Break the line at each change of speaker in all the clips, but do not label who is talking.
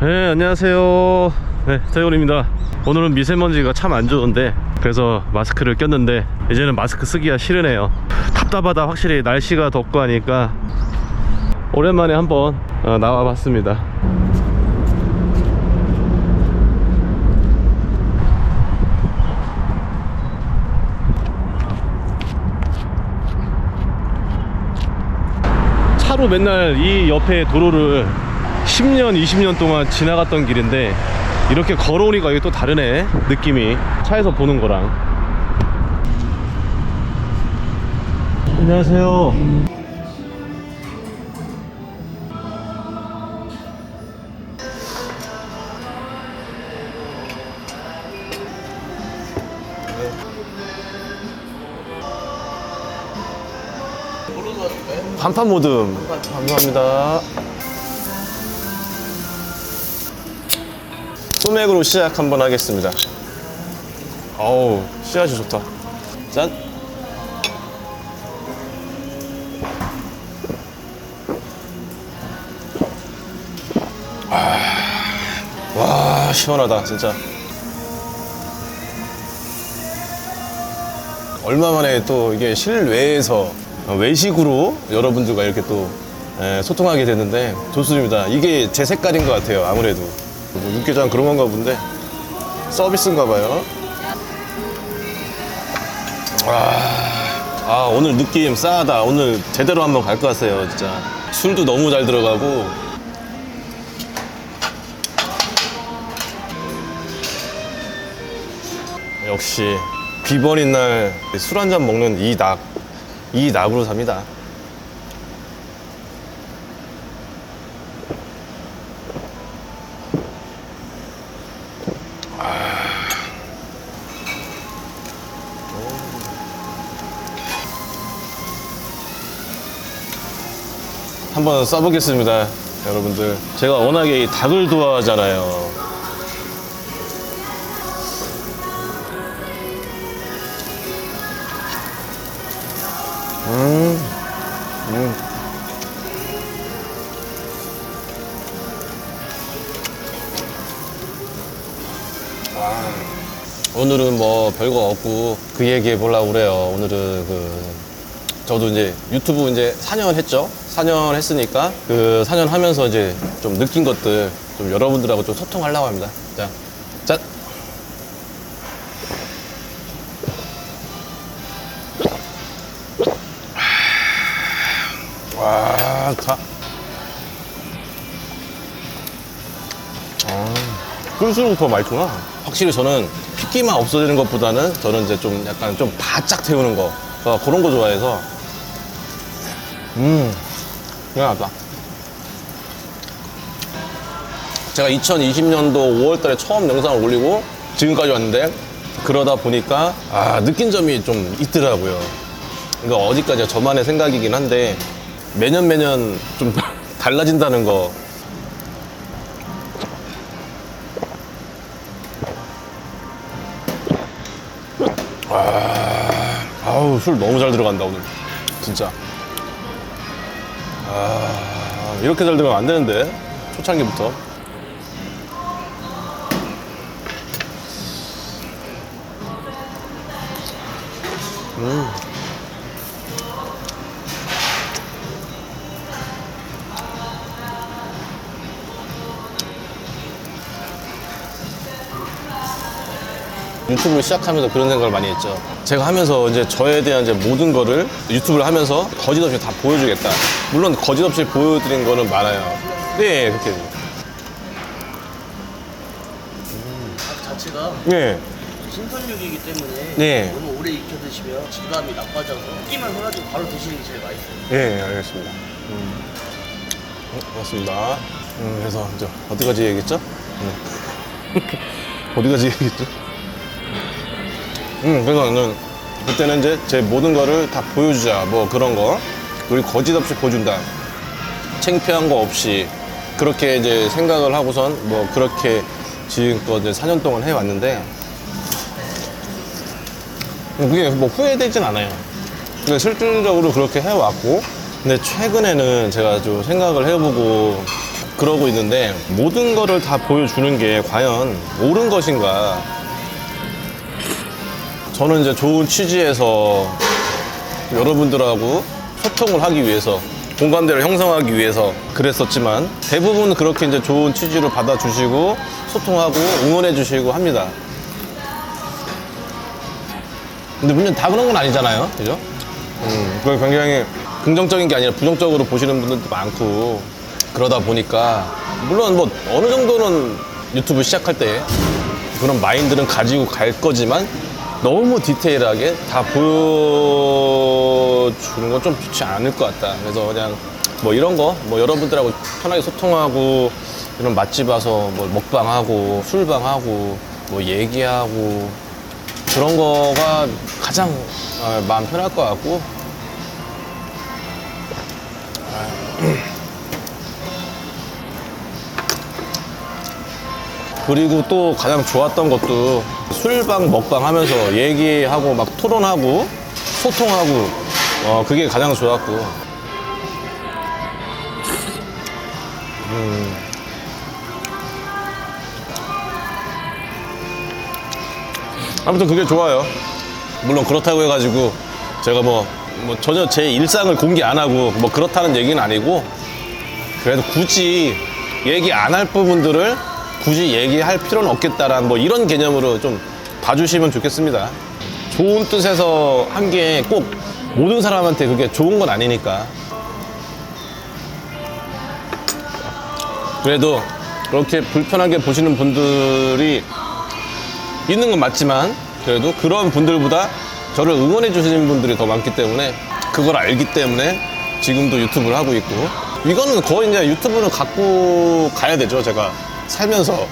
네 안녕하세요. 네 태곤입니다. 오늘은 미세먼지가 참 안 좋은데 그래서 마스크를 꼈는데 이제는 마스크 쓰기가 싫으네요. 답답하다 확실히. 날씨가 덥고 하니까. 오랜만에 한번 어, 나와 봤습니다. 차로 맨날 이 옆에 도로를 10년, 20년 동안 지나갔던 길인데 이렇게 걸어오니까 이게 또 다르네 느낌이. 차에서 보는 거랑. 안녕하세요. 간판 모듬. 감사합니다 소맥으로 시작 한번 하겠습니다 어우 씨앗이 좋다 짠 아, 와 시원하다 진짜 얼마 만에 또 이게 실외에서 외식으로 여러분들과 이렇게 또 에, 소통하게 됐는데 좋습니다. 이게 제 색깔인 것 같아요. 아무래도 뭐 육개장 그런 건가 본데 서비스인가 봐요. 아, 아, 오늘 느낌 싸하다. 오늘 제대로 한번 갈 것 같아요. 진짜 술도 너무 잘 들어가고 역시 비번인 날 술 한 잔 먹는 이 낙, 이 낙으로 삽니다. 한번 써보겠습니다, 여러분들. 제가 워낙에 이 닭을 좋아하잖아요. 오늘은 뭐 별거 없고 그 얘기 해 보려고 그래요. 오늘은 그 저도 이제 유튜브 이제 4년 했죠. 4년 했으니까 그 4년 하면서 이제 좀 느낀 것들 좀 여러분들하고 좀 소통하려고 합니다. 자, 짠! 와, 자. 끌수록 더 맛있구나. 확실히 저는 핏기만 없어지는 것보다는 저는 이제 좀 약간 좀 바짝 태우는 거 어, 그런 거 좋아해서 음 낫다. 제가 2020년도 5월달에 처음 영상을 올리고 지금까지 왔는데 그러다 보니까 아 느낀 점이 좀 있더라고요. 이거 어디까지가 저만의 생각이긴 한데 매년 매년 좀 달라진다는 거 아우 술 너무 잘 들어간다 오늘 진짜 아 이렇게 잘 들어가면 안 되는데 초창기부터 유튜브를 시작하면서 그런 생각을 많이 했죠. 제가 하면서 이제 저에 대한 이제 모든 거를 유튜브를 하면서 거짓없이 다 보여주겠다. 물론 거짓없이 보여드린 거는 많아요. 네, 그렇게.
닭 자체가
네.
신선육이기 때문에
네.
너무 오래 익혀 드시면 질감이 나빠져서 끼만 해가지고 바로 드시는 게 제일 맛있어요.
네, 알겠습니다. 음. 어, 고맙습니다. 음, 그래서 이제 어디까지 얘기했죠? 음. 어디까지 얘기했죠? 음, 그래서 저는 그때는 이제 제 모든 거를 다 보여주자, 뭐 그런 거. 우리 거짓 없이 보여준다. 창피한 거 없이. 그렇게 이제 생각을 하고선 뭐 그렇게 지금껏 이제 4년 동안 해왔는데, 그게 뭐 후회되진 않아요. 근데 실질적으로 그렇게 해왔고, 근데 최근에는 제가 좀 생각을 해보고, 그러고 있는데 모든 거를 다 보여주는 게 과연 옳은 것인가? 저는 이제 좋은 취지에서 여러분들하고 소통을 하기 위해서 공감대를 형성하기 위해서 그랬었지만 대부분 그렇게 이제 좋은 취지로 받아주시고 소통하고 응원해 주시고 합니다. 근데 물론 다 그런 건 아니잖아요. 그죠? 음, 그걸 굉장히 긍정적인 게 아니라 부정적으로 보시는 분들도 많고 그러다 보니까 물론 뭐 어느 정도는 유튜브 시작할 때 그런 마인드는 가지고 갈 거지만 너무 디테일하게 다 보여주는 건 좀 좋지 않을 것 같다. 그래서 그냥 뭐 이런 거, 뭐 여러분들하고 편하게 소통하고 이런 맛집 와서 뭐 먹방하고 술방하고 뭐 얘기하고 그런 거가 가장 어, 마음 편할 것 같고 그리고 또 가장 좋았던 것도 술방 먹방 하면서 얘기하고 막 토론하고 소통하고 어 그게 가장 좋았고 음. 아무튼 그게 좋아요 물론 그렇다고 해가지고 제가 뭐, 뭐 전혀 제 일상을 공개 안 하고 뭐 그렇다는 얘기는 아니고 그래도 굳이 얘기 안 할 부분들을 굳이 얘기할 필요는 없겠다라는 뭐 이런 개념으로 좀 봐주시면 좋겠습니다. 좋은 뜻에서 한 게 꼭 모든 사람한테 그게 좋은 건 아니니까. 그래도 그렇게 불편하게 보시는 분들이 있는 건 맞지만 그래도 그런 분들보다 저를 응원해 주시는 분들이 더 많기 때문에 그걸 알기 때문에 지금도 유튜브를 하고 있고 이거는 거의 이제 유튜브는 갖고 가야 되죠 제가 살면서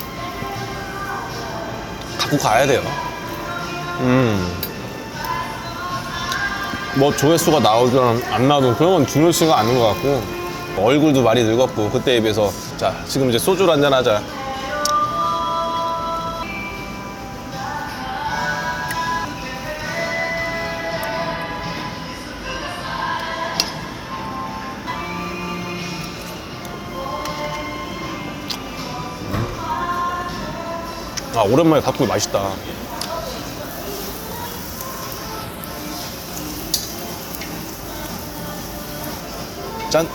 갖고 가야 돼요. 음 뭐 조회수가 나오든 안 나오든 그런 건 중요시가 않은 것 같고. 얼굴도 많이 늙었고 그때에 비해서 자 지금 이제 소주를 한잔 하자 아 오랜만에 닭고기 맛있다. 짠.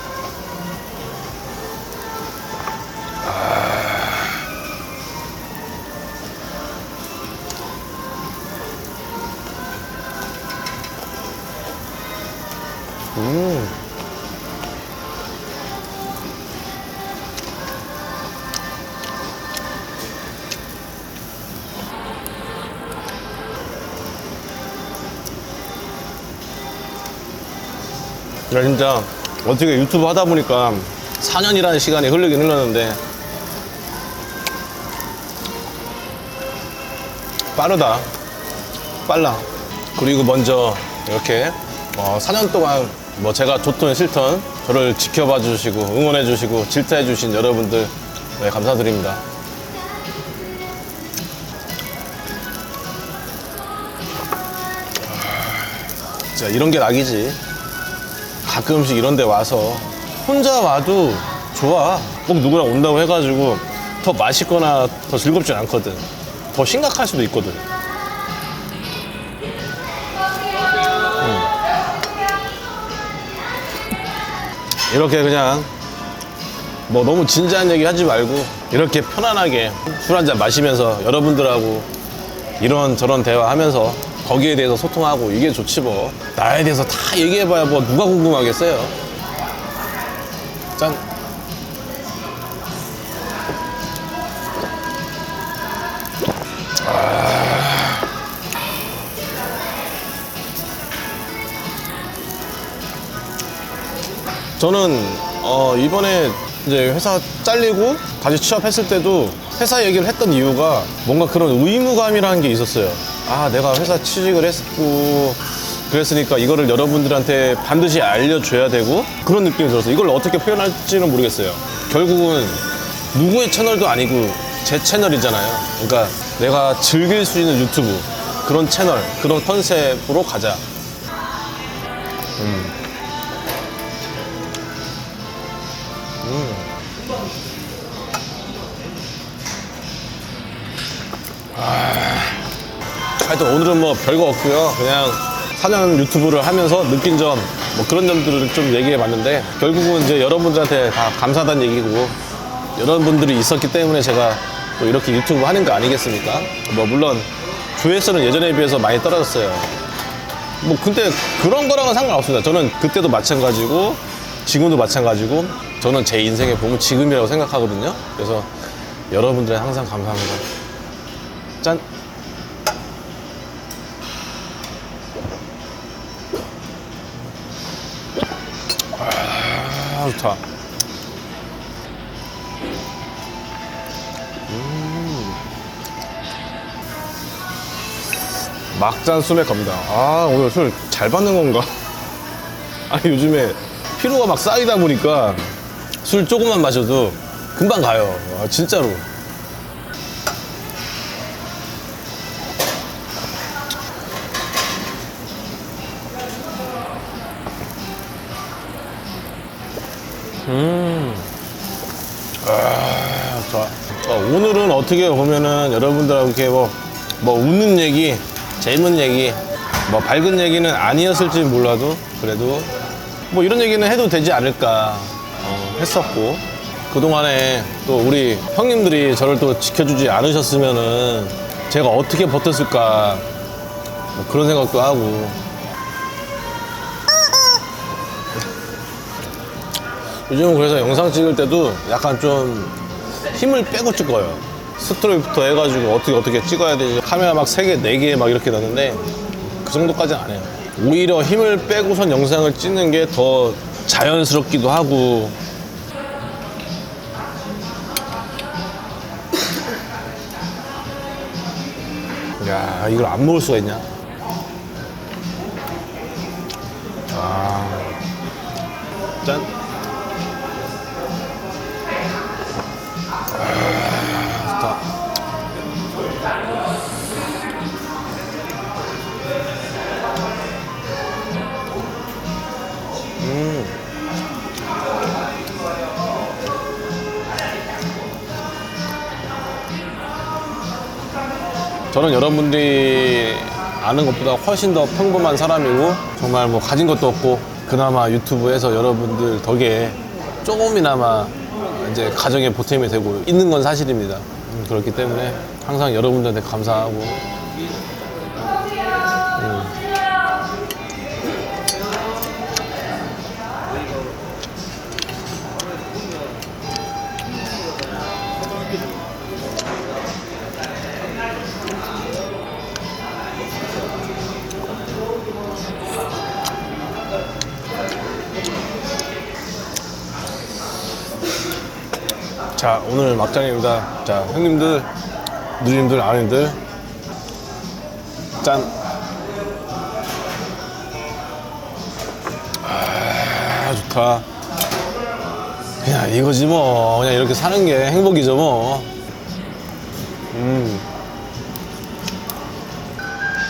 음. 야, 진짜 어떻게 유튜브 하다 보니까 4년이라는 시간이 흐르긴 흘렀는데 빠르다. 빨라. 그리고 먼저 이렇게 어, 4년 동안 뭐 제가 좋든 싫든 저를 지켜봐 주시고 응원해 주시고 질타해 주신 여러분들 네, 감사드립니다. 진짜 이런 게 낙이지. 가끔씩 이런 데 와서 혼자 와도 좋아. 꼭 누구랑 온다고 해가지고 더 맛있거나 더 즐겁진 않거든. 더 심각할 수도 있거든. 음. 이렇게 그냥 뭐 너무 진지한 얘기 하지 말고 이렇게 편안하게 술 한잔 마시면서 여러분들하고 이런 저런 대화하면서 거기에 대해서 소통하고 이게 좋지 뭐. 나에 대해서 다 얘기해봐야 뭐 누가 궁금하겠어요? 짠. 저는 어, 이번에 이제 회사 잘리고 다시 취업했을 때도 회사 얘기를 했던 이유가 뭔가 그런 의무감이라는 게 있었어요. 아, 내가 회사 취직을 했고 그랬으니까 이거를 여러분들한테 반드시 알려줘야 되고 그런 느낌이 들어서 이걸 어떻게 표현할지는 모르겠어요. 결국은 누구의 채널도 아니고 제 채널이잖아요. 그러니까 내가 즐길 수 있는 유튜브 그런 채널 그런 컨셉으로 가자. 하여튼 오늘은 뭐 별거 없고요. 그냥 사냥 유튜브를 하면서 느낀 점, 뭐 그런 점들을 좀 얘기해 봤는데, 결국은 이제 여러분들한테 다 감사하다는 얘기고, 여러분들이 있었기 때문에 제가 또 이렇게 유튜브 하는 거 아니겠습니까? 뭐, 물론 조회수는 예전에 비해서 많이 떨어졌어요. 뭐, 근데 그런 거랑은 상관없습니다. 저는 그때도 마찬가지고, 지금도 마찬가지고, 저는 제 인생의 봄은 지금이라고 생각하거든요. 그래서 여러분들의 항상 감사합니다. 짠! 아, 좋다. 음. 막잔 술에 겁니다. 아, 오늘 술 잘 받는 건가? 아니, 요즘에 피로가 막 쌓이다 보니까 술 조금만 마셔도 금방 가요. 아, 진짜로. 좋아. 어, 오늘은 어떻게 보면은 여러분들하고 이렇게 뭐, 뭐 웃는 얘기, 재밌는 얘기, 뭐 밝은 얘기는 아니었을지 몰라도 그래도 뭐 이런 얘기는 해도 되지 않을까 어, 했었고 그동안에 또 우리 형님들이 저를 또 지켜주지 않으셨으면은 제가 어떻게 버텼을까 뭐 그런 생각도 하고 요즘은 그래서 영상 찍을 때도 약간 좀 힘을 빼고 찍어요. 스트로이부터 해가지고 어떻게 어떻게 찍어야 되지. 카메라 막 3개, 4개 막 이렇게 넣는데 그 정도까지는 안 해요. 오히려 힘을 빼고선 영상을 찍는 게 더 자연스럽기도 하고 야 이걸 안 먹을 수가 있냐? 아, 짠. 저는 여러분들이 아는 것보다 훨씬 더 평범한 사람이고 정말 뭐 가진 것도 없고 그나마 유튜브에서 여러분들 덕에 조금이나마 이제 가정에 보탬이 되고 있는 건 사실입니다. 음, 그렇기 때문에 항상 여러분들한테 감사하고 자 오늘 막장입니다. 자 형님들, 누님들, 아님들 짠. 아 좋다. 그냥 이거지 뭐 그냥 이렇게 사는 게 행복이죠 뭐. 음.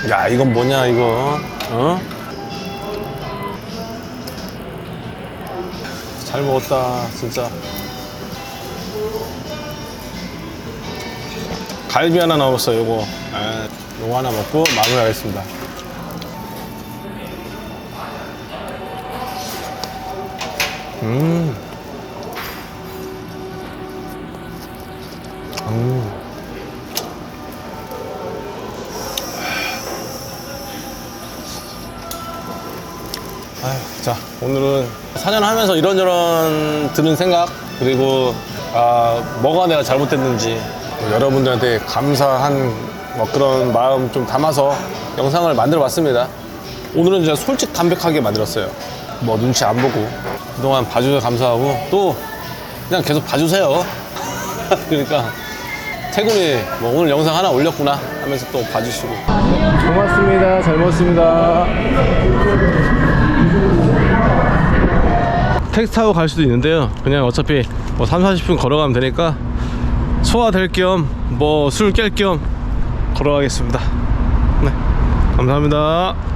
야 이건 뭐냐 이거 어? 잘 먹었다 진짜. 갈비 하나 남았어요, 요거. 아, 요거 하나 먹고 마무리하겠습니다. 음. 음. 아휴, 자, 오늘은 사냥하면서 이런저런 드는 생각, 그리고, 아, 뭐가 내가 잘못됐는지, 또 여러분들한테 감사한 뭐 그런 마음 좀 담아서 영상을 만들어 봤습니다. 오늘은 진짜 솔직 담백하게 만들었어요. 뭐 눈치 안 보고. 그동안 봐주셔서 감사하고, 또 그냥 계속 봐주세요. 그러니까, 태군이 뭐 오늘 영상 하나 올렸구나 하면서 또 봐주시고. 고맙습니다. 잘 먹었습니다. 택시 타고 갈 수도 있는데요. 그냥 어차피 뭐 3, 40분 걸어가면 되니까 소화될 겸 뭐 술 깰 겸 걸어가겠습니다. 네. 감사합니다.